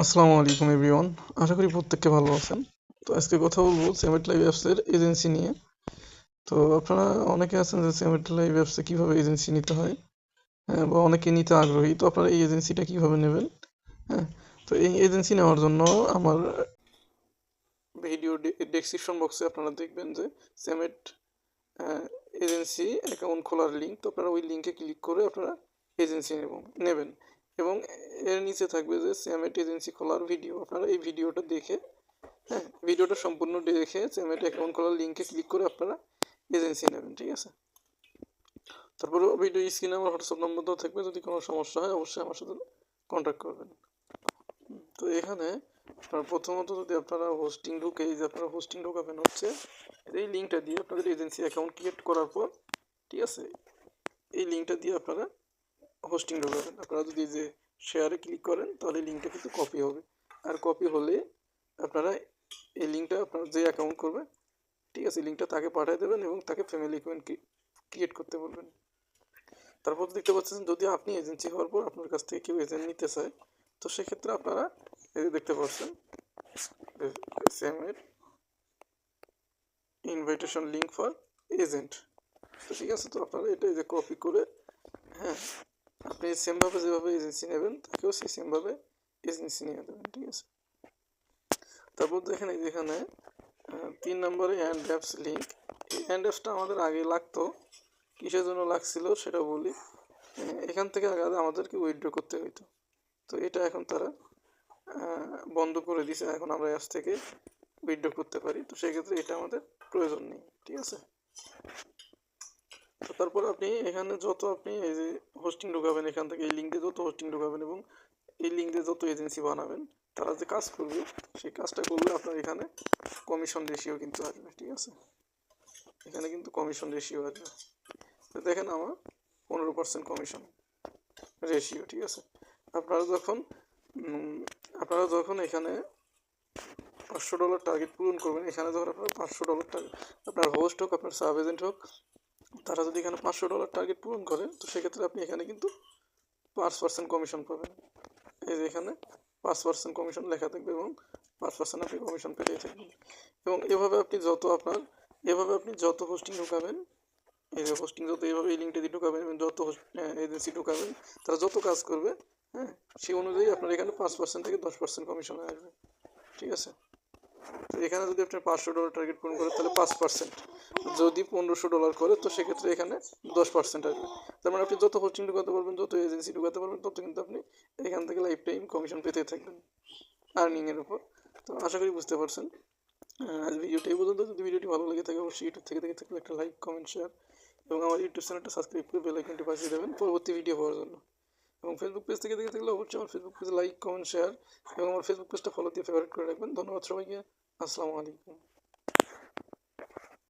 আসসালামু আলাইকুম, এভরিওয়ান। আশা করি প্রত্যেককে ভালো আছেন। তো আজকে কথা বলব সেমেট লাইভ অ্যাপসের এজেন্সি নিয়ে। তো আপনারা অনেকে আছেন যে সেমেট লাইভ অ্যাপসে কীভাবে এজেন্সি নিতে হয় হ্যাঁ বা অনেকে নিতে আগ্রহী। তো আপনারা এই এজেন্সিটা কীভাবে নেবেন হ্যাঁ তো এই এজেন্সি নেওয়ার জন্য আমার ভিডিও ডেসক্রিপশন বক্সে আপনারা দেখবেন যে সেমেট এজেন্সি অ্যাকাউন্ট খোলার লিঙ্ক তো আপনারা ওই লিঙ্কে ক্লিক করে আপনারা এজেন্সি নেব, নেবেন। এবং এর নিচে থাকবে যে স্যামেট এজেন্সি খোলার ভিডিও আপনারা এই ভিডিওটা দেখে হ্যাঁ ভিডিওটা সম্পূর্ণ দেখে স্যামেট অ্যাকাউন্ট খোলার লিঙ্কে ক্লিক করে আপনারা এজেন্সি নেবেন, ঠিক আছে? তারপরে ভিডিও স্ক্রিনে আমার হোয়াটসঅ্যাপ নম্বর দেওয়া থাকবে, যদি কোনো সমস্যা হয় অবশ্যই আমার সাথে কন্ট্যাক্ট করবেন। তো এখানে আপনার প্রথমত যদি আপনারা হোস্টিং ঢুকে, এই যে আপনারা হোস্টিং ঢোকাবেন হচ্ছে, এই লিঙ্কটা দিয়ে আপনাদের এজেন্সি অ্যাকাউন্ট ক্রিয়েট করার পর, ঠিক আছে, এই লিঙ্কটা দিয়ে আপনারা হোস্টিং ঢোকাবেন আপনারা যদি যে শেয়ারে ক্লিক করেন, তাহলে লিঙ্কটা কিন্তু কপি হবে। আর কপি হলে আপনারা এই লিঙ্কটা আপনার যে অ্যাকাউন্ট করবে, ঠিক আছে লিঙ্কটা তাকে পাঠিয়ে দেবেন এবং তাকে ফ্যামিলি অ্যাকাউন্ট ক্রিয়েট করতে বলবেন। তারপর দেখতে পাচ্ছেন, যদি আপনি এজেন্সি হওয়ার পর আপনার কাছ থেকে কেউ এজেন্ট নিতে চায়, তো সেক্ষেত্রে আপনারা এই দেখতে পাচ্ছেন ইনভাইটেশন লিঙ্ক ফর এজেন্ট তো ঠিক আছে, তো আপনারা এটা এই যে কপি করে হ্যাঁ আপনি সেমভাবে যেভাবে এজেন্সি নেবেন, তাকেও সেই সেমভাবে এজেন্সি নিয়ে দেবেন ঠিক আছে? তারপর দেখেন এই যেখানে তিন নম্বরে হ্যান্ড অ্যাপস লিঙ্ক। এই হ্যান্ড অ্যাপসটা আমাদের আগে লাগতো, কিসের জন্য লাগছিল সেটা বলি। এখান থেকে আগে আমাদেরকে উইথড্র করতে হইতো। তো এটা এখন তারা বন্ধ করে দিছে, এখন আমরা অ্যাপস থেকে উইথড্র করতে পারি। তো সেক্ষেত্রে এটা আমাদের প্রয়োজন নেই, ঠিক আছে? তারপর আপনি এখানে যত আপনি এই যে হোস্টিং ঢুকাবেন, এখান থেকে এই লিঙ্ক দিয়ে যত হোস্টিং ঢুকাবেন এবং এই লিঙ্ক দিয়ে যত এজেন্সি বানাবেন, তারা যে কাজ করবে, সেই কাজটা করলে আপনার এখানে কমিশন রেশিও কিন্তু আসবে, ঠিক আছে? এখানে কিন্তু কমিশন রেশিও আসবে। দেখেন আমার পনেরো পার্সেন্ট কমিশন রেশিও ঠিক আছে? আপনারা যখন আপনারা যখন এখানে পাঁচশো ডলার টার্গেট পূরণ করবেন, এখানে যখন আপনার পাঁচশো ডলার টার্গেট আপনার হোস্ট হোক, আপনার সাব এজেন্ট হোক তারা যদি এখানে পাঁচশো ডলার টার্গেট পূরণ করে, তো সেক্ষেত্রে আপনি এখানে কিন্তু পাঁচ পার্সেন্ট কমিশন পাবেন। এই যে এখানে পাঁচ পার্সেন্ট কমিশন লেখা থাকবে এবং পাঁচ পার্সেন্ট আপনি কমিশন পেতেই থাকবেন। এবং এভাবে আপনি যত আপনার, এভাবে আপনি যত হোস্টিং ঢুকাবেন, এই যে হোস্টিং যত এইভাবে এই লিঙ্কটা দিয়ে ঢুকাবেন এবং যত এজেন্সি ঢুকাবেন, তারা যত কাজ করবে হ্যাঁ সেই অনুযায়ী আপনার এখানে পাঁচ পার্সেন্ট থেকে দশ পার্সেন্ট কমিশন আসবে। ঠিক আছে? তো এখানে যদি আপনি পাঁচশো ডলার টার্গেট পূরণ করেন, তাহলে পাঁচ পার্সেন্ট যদি পনেরোশো ডলার করে, তো সেক্ষেত্রে এখানে দশ পার্সেন্ট আসবে। তার মানে আপনি যত হোস্টিং ঢুকাতে পারবেন যত এজেন্সি ঢুকাতে পারবেন তত কিন্তু আপনি এখান থেকে লাইফ টাইম কমিশন পেতে থাকবেন আর্নিংয়ের উপর। তো আশা করি বুঝতে পারছেন। আজ ভিডিওটি এই পর্যন্ত। যদি ভিডিওটি ভালো লেগে থাকে, অবশ্যই ইউটিউব থেকে দেখে থাকলে একটা লাইক কমেন্ট শেয়ার এবং আমার ইউটিউব চ্যানেলটা সাবস্ক্রাইব করে বেল আইকনটি পাঠিয়ে দেবেন। পরবর্তী ভিডিও পাওয়ার জন্য। এবং ফেসবুক পেজ থেকে দেখে থাকলে অবশ্যই আমার ফেসবুক পেজে লাইক কমেন্ট শেয়ার এবং আমার ফেসবুক পেজটা ফলো দিয়ে ফেভারিট করে রাখবেন। ধন্যবাদ সবাইকে। আসসালামু আলাইকুম।